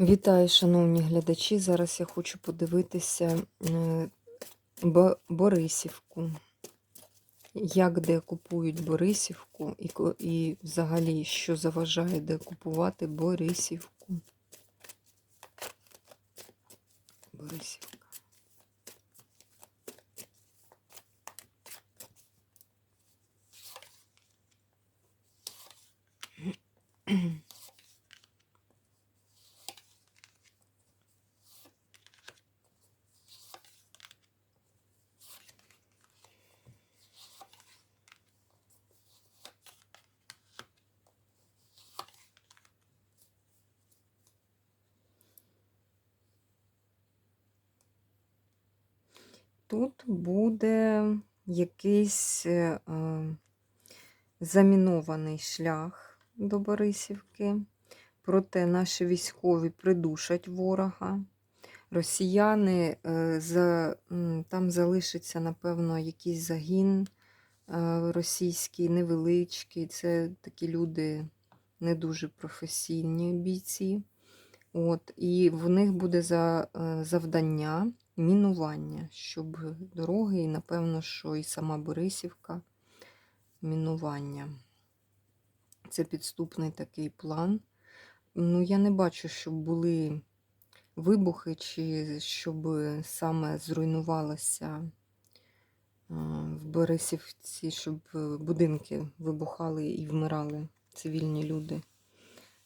Вітаю, шановні глядачі. Зараз я хочу подивитися е, Борисівку. Як де купують Борисівку і, і взагалі, що заважає де купувати Борисівку. Борисівка. Тут буде якийсь е, е, замінований шлях до Борисівки, проте наші військові придушать ворога. Росіяни е, за, там залишиться, напевно, якийсь загін е, російський, невеличкий. Це такі люди не дуже професійні бійці. От, І в них буде за, е, завдання мінування, щоб дороги, і, напевно, що і сама Борисівка мінування. Це підступний такий план. Ну, я не бачу, щоб були вибухи, чи щоб саме зруйнувалося в Борисівці, щоб будинки вибухали і вмирали цивільні люди.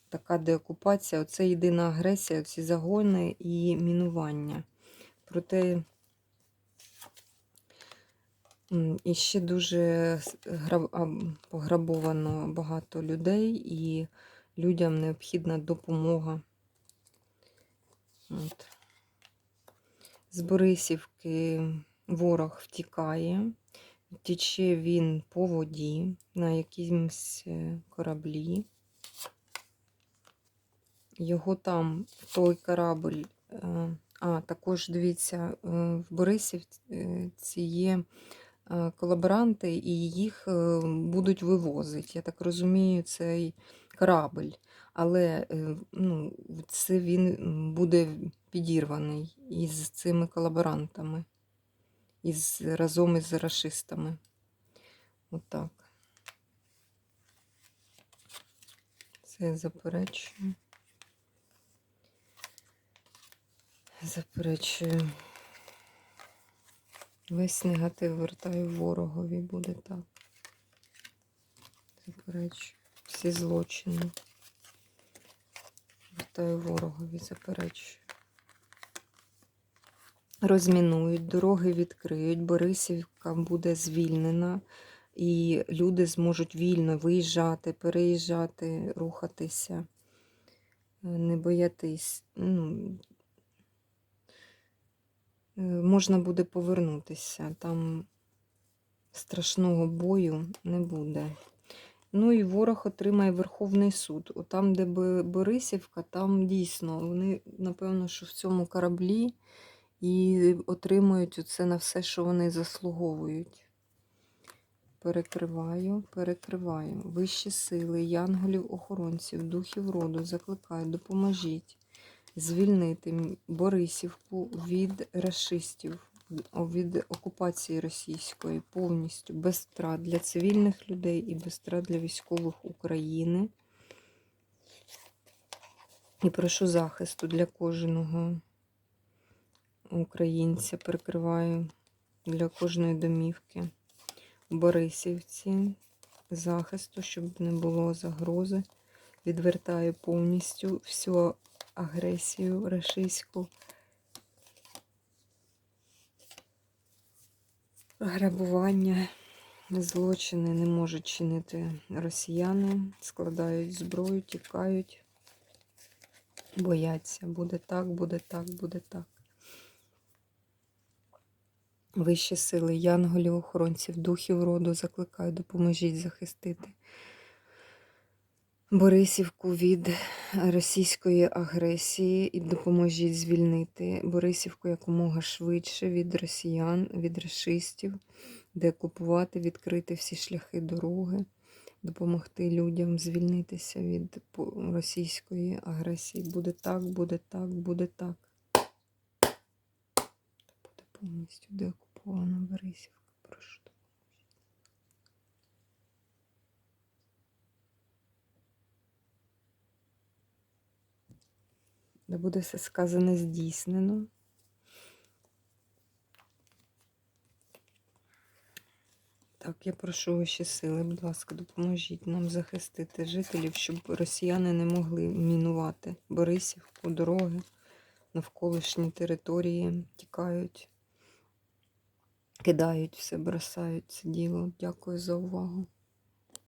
Така деокупація, оце єдина агресія, ці загони і мінування. Проте і ще дуже пограбовано багато людей, і людям необхідна допомога. От. З Борисівки ворог втікає, тече він по воді на якомусь е, кораблі. Його там, той корабль, е, а також дивіться, е, в Борисівці є е, колаборанти, і їх е, будуть вивозити. Я так розумію, цей корабль. Але е, ну, це він буде підірваний із цими колаборантами, із, разом із рашистами. Отак. Це я заперечую. Заперечую. Весь негатив вертаю ворогові, буде так. Заперечую. Всі злочини. Вертаю ворогові, заперечую. Розмінують, дороги відкриють, Борисівка буде звільнена, і люди зможуть вільно виїжджати, переїжджати, рухатися, е, не боятись. Ну, можна буде повернутися. Там страшного бою не буде. Ну і ворог отримає Верховний суд. О, Там, де Борисівка, там дійсно вони, напевно, що в цьому кораблі і отримують оце на все, що вони заслуговують. Перекриваю, перекриваю. Вищі сили, янголів, охоронців, духів роду закликаю, допоможіть звільнити Борисівку від рашистів, о, від окупації російської повністю, без втрат для цивільних людей і без втрат для військових України. І прошу захисту для кожного українця, перекриваю для кожної домівки Борисівці захисту, щоб не було загрози. Відвертаю повністю всю агресію рашистську. Грабування, злочини не можуть чинити росіяни, складають зброю, тікають, бояться. Буде так, буде так, буде так. Вищі сили, янголів, охоронців, духів роду закликаю, допоможіть захистити Борисівку від російської агресії і допоможіть звільнити Борисівку якомога швидше від росіян, від расистів, де купувати, відкрити всі шляхи дороги. допомогти людям звільнитися від російської агресії. Буде так, буде так, буде так. Та буде повністю деокупована Борисівка. Де буде все сказане здійснено. Так, я прошу ваші сили, будь ласка, допоможіть нам захистити жителів, щоб росіяни не могли мінувати Борисівку, дороги, навколишні території тікають, кидають все, бросають це діло. Дякую за увагу.